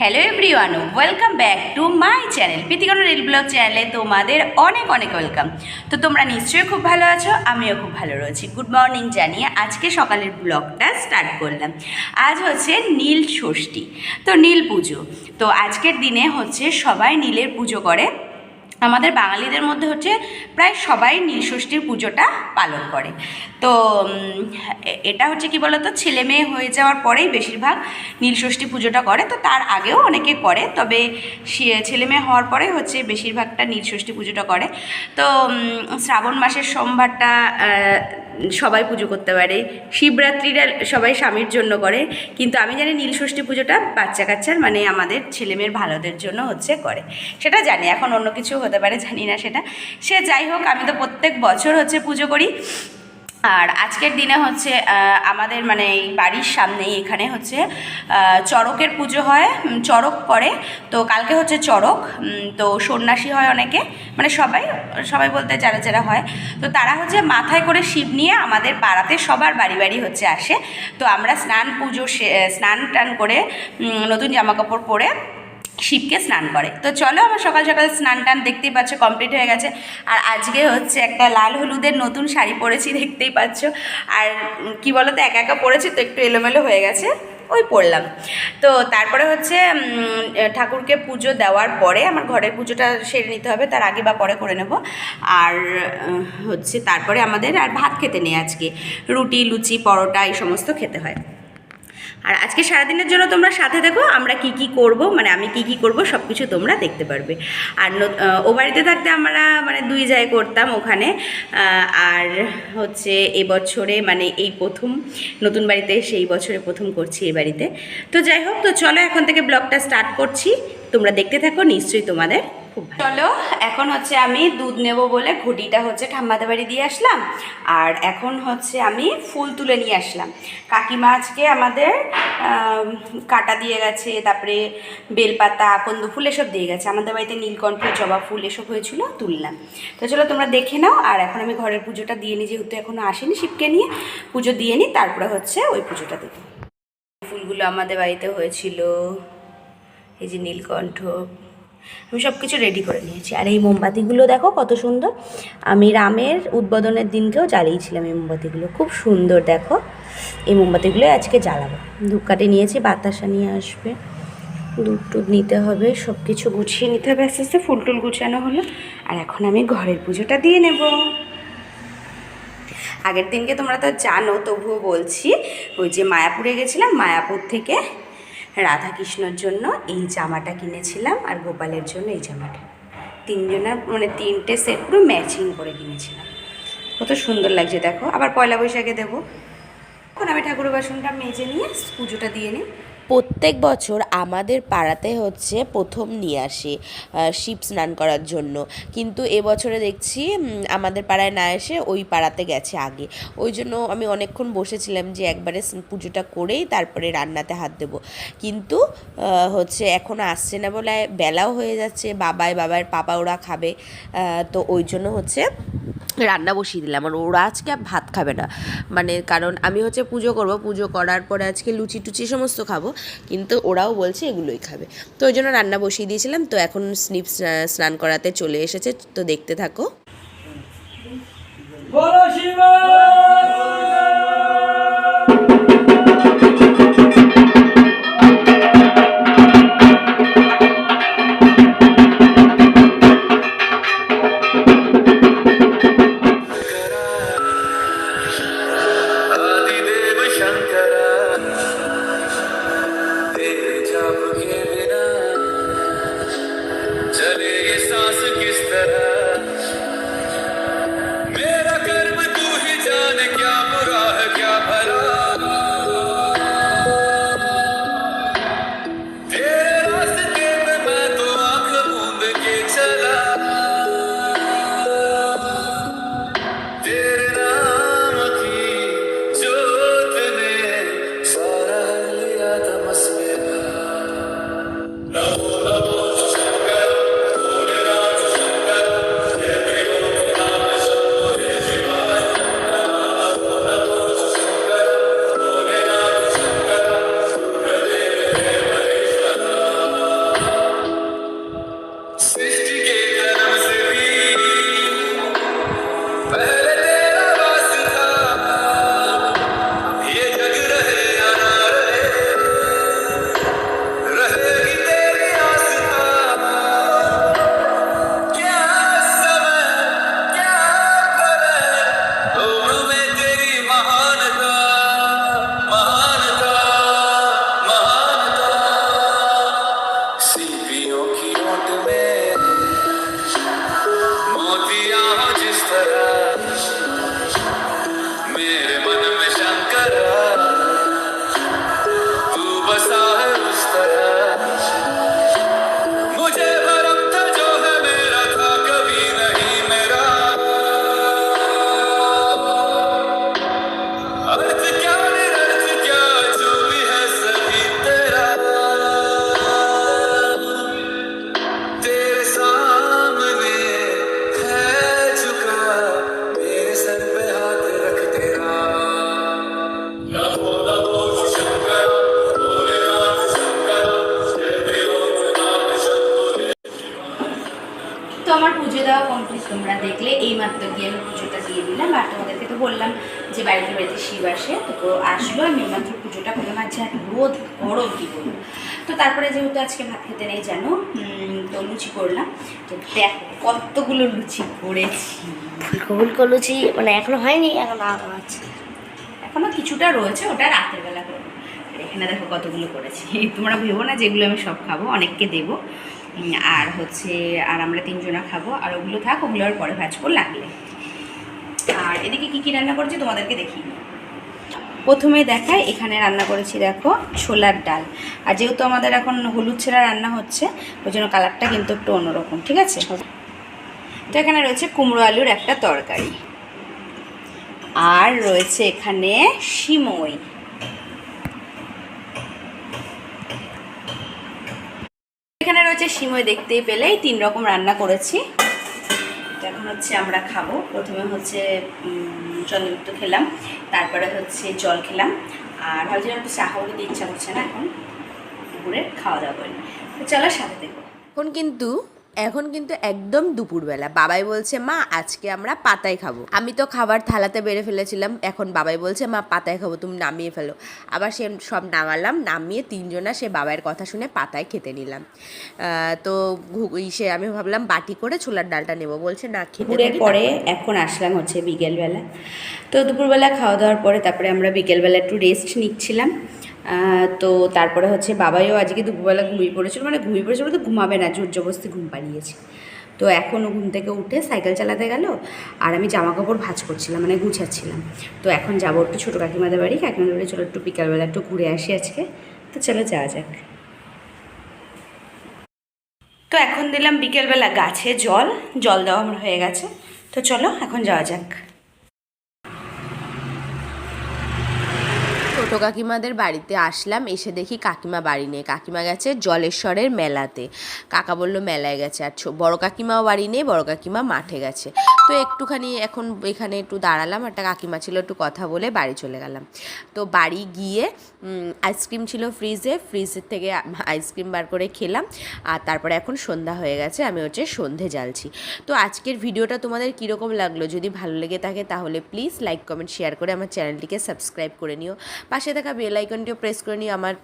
Hello everyone welcome back to my channel প্রীতিকরণ reel blog চ্যানেলে তোমাদের অনেক অনেক ওয়েলকাম তো তোমরা নিশ্চয়ই খুব ভালো আছো, আমিও খুব ভালো রয়েছি। গুড মর্নিং জানিয়ে আজকে সকালের ব্লগটা স্টার্ট করলাম। আজ হচ্ছে নীল ষষ্ঠী, তো নীল পুজো। তো আজকের দিনে হচ্ছে সবাই নীলের পুজো করে। আমাদের বাঙালিদের মধ্যে হচ্ছে প্রায় সবাই নীলষষ্ঠীর পুজোটা পালন করে। তো এটা হচ্ছে কি বলতো, ছেলে মেয়ে হয়ে যাওয়ার পরেই বেশিরভাগ নীলষষ্ঠী পুজোটা করে, তো তার আগেও অনেকে করে, তবে ছেলে মেয়ে হওয়ার পরে হচ্ছে বেশিরভাগটা নীলষষ্ঠী পুজোটা করে। তো শ্রাবণ মাসের সোমবারটা সবাই পুজো করতে পারে শিবরাত্রিটা সবাই স্বামীর জন্য করে, কিন্তু আমি জানি নীলষষ্ঠী পুজোটা বাচ্চা কাচ্চার মানে আমাদের ছেলেমেয়ের ভালোদের জন্য হচ্ছে করে। সেটা জানি, এখন অন্য কিছু হতে পারে, জানি না সেটা। সে যাই হোক, আমি তো প্রত্যেক বছর হচ্ছে পুজো করি। আর আজকের দিনে হচ্ছে আমাদের মানে এই বাড়ির সামনেই এখানে হচ্ছে চড়কের পুজো হয় চড়ক করে তো কালকে হচ্ছে চড়ক তো সন্ন্যাসী হয় অনেকে মানে সবাই সবাই বলতে যারা যারা হয়। তো তারা হচ্ছে মাথায় করে শিব নিয়ে আমাদের পাড়াতে সবার বাড়ি বাড়ি হচ্ছে আসে। তো আমরা স্নান পুজো স্নান টান করে নতুন জামা কাপড় পরে শিবকে স্নান করে। তো চলো আমার সকাল সকাল স্নান টান দেখতেই পাচ্ছ কমপ্লিট হয়ে গেছে। আর আজকে হচ্ছে একটা লাল হলুদের নতুন শাড়ি পরেছি, দেখতেই পাচ্ছ। আর কি বলো তো একা একা পরেছি তো একটু এলোমেলো হয়ে গেছে, ওই পড়লাম তো তারপরে হচ্ছে ঠাকুরকে পুজো দেওয়ার পরে আমার ঘরের পুজোটা সেরে নিতে হবে, তার আগে বা পরে করে নেব। আর হচ্ছে তারপরে আমাদের আর ভাত খেতে নেই আজকে। রুটি, লুচি, পরোটা, এই সমস্ত খেতে হয়। আর আজকে সারাদিনের জন্য তোমরা সাথে দেখো আমরা কি কি করব মানে আমি কি কি করব সব কিছু তোমরা দেখতে পারবে। আর ও বাড়িতে থাকতে আমরা মানে দুই জায়গায় করতাম ওখানে। আর হচ্ছে এবছরে মানে এই প্রথম, নতুন বাড়িতে সেই বছরে প্রথম করছি এই বাড়িতে। তো যাই হোক, তো চলো এখন থেকে ব্লগটা স্টার্ট করছি। তোমরা দেখতে থাকো, নিশ্চয়ই তোমাদের খুব ভালো। চলো এখন হচ্ছে আমি দুধ নেব বলে ঘুটিটা হচ্ছে ঠাম্মাদের বাড়ি দিয়ে আসলাম। আর এখন হচ্ছে আমি ফুল তুলে নিয়ে আসলাম। কাকিমা আজকে আমাদের আম, কাটা দিয়ে গেছে তারপরে বেলপাতা আকন্দ ফুল এসব দিয়ে গেছে। আমাদের বাড়িতে নীলকণ্ঠ জবা ফুল এসব হয়েছিল তুললাম। তো চলো তোমরা দেখে নাও। আর এখন আমি ঘরের পুজোটা দিয়ে নিই যেহেতু এখনও আসেনি শিবকে নিয়ে। পুজো দিয়ে নিই তারপরে হচ্ছে ওই পুজোটা দেবো। ফুলগুলো আমাদের বাড়িতে হয়েছিল। এই যে নীলকণ্ঠ আমি সব কিছু রেডি করে নিয়েছি। আর এই মোমবাতিগুলো দেখো কত সুন্দর। আমি রামের উদ্বোধনের দিনকেও জ্বালিয়েছিলাম এই মোমবাতিগুলো। খুব সুন্দর দেখো। এই মোমবাতিগুলো আজকে জ্বালাবো। ধূপকাঠি নিয়েছি, বাতাসা নিয়ে আসবে। দুধ টুধ নিতে হবে সব কিছু গুছিয়ে নিতে হবে আস্তে আস্তে। ফুল টুল গুছানো হলো। আর এখন আমি ঘরের পুজোটা দিয়ে নেব। আগের দিনকে তোমরা তো জানো, তবুও বলছি, ওই যে মায়াপুরে গেছিলাম, মায়াপুর থেকে রাধাকৃষ্ণর জন্য এই জামাটা কিনেছিলাম আর গোপালের জন্য এই জামাটা। তিনজনের মানে তিনটে সেট পুরো ম্যাচিং করে কিনেছিলাম। কত সুন্দর লাগছে দেখো। আবার পয়লা বৈশাখে দেবো। এখন আমি ঠাকুর বাসনটা মেজে নিয়ে পুজোটা দিয়ে নিই। প্রত্যেক বছর আমাদের পাড়াতে হচ্ছে প্রথম নিয়ে আসে শিব স্নান করার জন্য। কিন্তু এবছরে দেখছি আমাদের পাড়ায় না এসে ওই পাড়াতে গেছে আগে। ওই জন্য আমি অনেকক্ষণ বসেছিলাম যে একবারে পুজোটা করেই তারপরে রান্নাতে হাত দেব। কিন্তু হচ্ছে এখনও আসছে না বলে বেলাও হয়ে যাচ্ছে বাবাই বাবার পাপা ওরা খাবে তো ওই জন্য হচ্ছে রান্না বসিয়ে দিলাম। আর ওরা আজকে ভাত খাবে না। মানে কারণ আমি হচ্ছে পুজো করব। পুজো করার পরে আজকে লুচি টুচি সমস্ত খাব। কিন্তু ওরাও বলছে এগুলোই খাবে। তো ওই জন্য রান্না বসিয়ে দিয়েছিলাম। তো এখন স্নিপ স্নান করাতে চলে এসেছে। তো দেখতে থাকো। বলো Shiba! See, be okay, que ontem eu তোমরা দেখলে এই মাত্র গিয়ে আমি পুজোটা দিয়ে দিলাম। আর তোমাদেরকে তো বললাম যে বাড়িতে বাড়িতে শিব আসে তো আসলো। আমি এই মাত্র পুজোটা করলাম আর যা রোদ গরম কী বলব। তো তারপরে যেহেতু আজকে ভাত খেতে নেই জানো তো লুচি করলাম। তো দেখ কতগুলো লুচি করেছি। ফুলকো লুচি মানে এখনও হয়নি এখন আছে। এখনও কিছুটা রয়েছে ওটা রাতের বেলা করব। এখানে দেখো কতগুলো করেছি। তোমরা ভেবো না যেগুলো আমি সব খাব অনেককে দেবো। আর হচ্ছে, আর আমরা তিনজনা খাব, আর ওগুলো থাক, ওগুলো আর পরে ভাজবো, লাগলে। আর এদিকে কী কী রান্না করেছি তোমাদেরকে দেখি প্রথমে দেখায় এখানে রান্না করেছি দেখো, ছোলার ডাল। আর যেহেতু আমাদের এখন হলুদ ছেঁড়া রান্না হচ্ছে, ওই জন্য কালারটা কিন্তু একটু অন্যরকম, ঠিক আছে? তো এখানে রয়েছে কুমড়ো আলুর একটা তরকারি। আর রয়েছে এখানে সিমই। সিমই দেখতেই পেলেই তিন রকম রান্না করেছি। এখন হচ্ছে আমরা খাব। প্রথমে হচ্ছে চন্দ্রগুপ্ত খেলাম, তারপরে হচ্ছে জল খেলাম। আর ভাবছিলাম একটু চা খাব, কিন্তু ইচ্ছা করছে না এখন। দুপুরে খাওয়া দাওয়া করি। চলো সাথে দেখো। এখন কিন্তু এখন কিন্তু একদম দুপুরবেলা। বাবাই বলছে মা আজকে আমরা পাতায় খাব। আমি তো খাবার থালাতে বেড়ে ফেলেছিলাম এখন বাবাই বলছে মা পাতায় খাব তুমি নামিয়ে ফেলো। আবার সে সব নামালাম নামিয়ে তিনজনা সে বাবার কথা শুনে পাতায় খেতে নিলাম। তো ইসে আমি ভাবলাম বাটি করে ছোলার ডালটা নেব। বলছে না খেতে পরে এখন আসলাম হচ্ছে বিকেলবেলা। তো দুপুরবেলা খাওয়া দাওয়ার পরে তারপরে আমরা বিকেলবেলা একটু রেস্ট নিচ্ছিলাম। তো তারপরে হচ্ছে বাবাইও আজকে দুপুরবেলা ঘুমিয়ে পড়েছিল মানে ঘুমিয়ে পড়েছিল বলতে ঘুমাবে না, জোর জবস্তি ঘুম পাড়িয়েছে। তো এখনও ঘুম থেকে উঠে সাইকেল চালাতে গেল আর আমি জামা কাপড় ভাঁজ করছিলাম মানে গুছাচ্ছিলাম। তো এখন যাব একটু ছোটো কাকিমাদের বাড়ি কাকিমাদের বাড়ি চলো একটু বিকালবেলা একটু ঘুরে আসি আজকে। তো চলো যাওয়া যাক। তো এখন দিলাম বিকেলবেলা গাছে জল জল দেওয়া আমার হয়ে গেছে। তো চলো এখন যাওয়া যাক। ছোটো কাকিমাদের বাড়িতে আসলাম, এসে দেখি কাকিমা বাড়ি নেই। কাকিমা গেছে জলেশ্বরের মেলাতে। কাকা বলল, মেলায় গেছে। আর বড় কাকিমাও বাড়ি নেই, বড় কাকিমা মাঠে গেছে। তো একটুখানি এখন এখানে একটু দাঁড়ালাম, একটা কাকিমা ছিল, একটু কথা বলে বাড়ি চলে গেলাম। তো বাড়ি গিয়ে আইসক্রিম ছিল ফ্রিজে, ফ্রিজের থেকে আইসক্রিম বার করে খেলাম। আর তারপরে এখন সন্ধ্যা হয়ে গেছে, আমি হচ্ছে সন্ধে জ্বালছি। তো আজকের ভিডিওটা তোমাদের কীরকম লাগল? যদি ভালো লেগে থাকে তাহলে প্লিজ লাইক, কমেন্ট, শেয়ার করে আমার চ্যানেলটিকে সাবস্ক্রাইব করে নিও। পাশে থাকা বেল আইকনটিও প্রেস করে নিয়ে আমার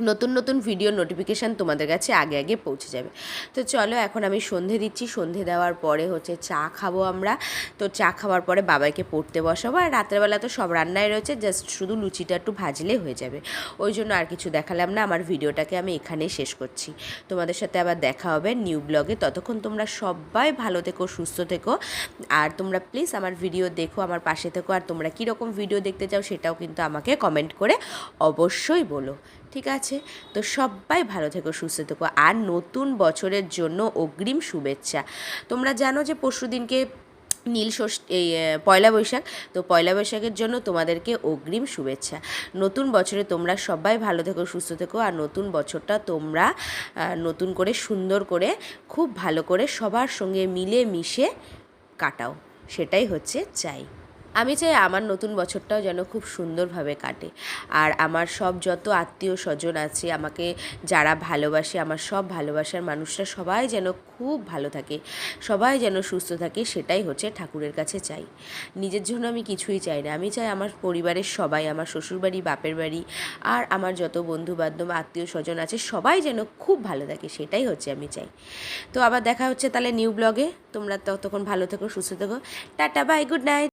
নতুন নতুন ভিডিও নোটিফিকেশান তোমাদের কাছে আগে আগে পৌঁছে যাবে। তো চলো এখন আমি সন্ধে দিচ্ছি। সন্ধে দেওয়ার পরে হচ্ছে চা খাব আমরা। তো চা খাওয়ার পরে বাবাইকে পড়তে বসাবো। আর রাত্রেবেলা তো সব রান্নাই রয়েছে জাস্ট শুধু লুচিটা একটু ভাজলে হয়ে যাবে। ওই জন্য আর কিছু দেখালাম না। আমার ভিডিওটাকে আমি এখানেই শেষ করছি। তোমাদের সাথে আবার দেখা হবে নিউ ব্লগে ততক্ষণ তোমরা সবাই ভালো থেকো, সুস্থ থেকো। আর তোমরা প্লিজ আমার ভিডিও দেখো, আমার পাশে থেকো। আর তোমরা কীরকম ভিডিও দেখতে চাও সেটাও কিন্তু আমাকে কমেন্ট করে অবশ্যই বলো। ঠিক আছে? তো সবাই ভালো থেকো, সুস্থ থেকো। আর নতুন বছরের জন্য অগ্রিম শুভেচ্ছা। তোমরা জানো যে পরশু দিনকে নীল এই পয়লা বৈশাখ। তো পয়লা বৈশাখের জন্য তোমাদেরকে অগ্রিম শুভেচ্ছা। নতুন বছরে তোমরা সবাই ভালো থেকো, সুস্থ থেকো। আর নতুন বছরটা তোমরা নতুন করে, সুন্দর করে, খুব ভালো করে সবার সঙ্গে মিলে মিশে কাটাও। সেটাই হচ্ছে চাই। আমি চাই আমার নতুন বছরটাও যেন খুব সুন্দরভাবে কাটে। আর আমার সব যত আত্মীয় স্বজন আছে, আমাকে যারা ভালোবাসে, আমার সব ভালোবাসার মানুষরা সবাই যেন খুব ভালো থাকে, সবাই যেন সুস্থ থাকে, সেটাই হচ্ছে ঠাকুরের কাছে চাই। নিজের জন্য আমি কিছুই চাই না, আমি চাই আমার পরিবারের সবাই, আমার শ্বশুরবাড়ি, বাপের বাড়ি, আর আমার যত বন্ধু বান্ধব আত্মীয় স্বজন আছে, সবাই যেন খুব ভালো থাকে, সেটাই হচ্ছে আমি চাই। তো আবার দেখা হচ্ছে তাহলে নিউ ব্লগে, তোমরা ততক্ষণ ভালো থেকো, সুস্থ থেকো, টাটা বাই গুড নাইট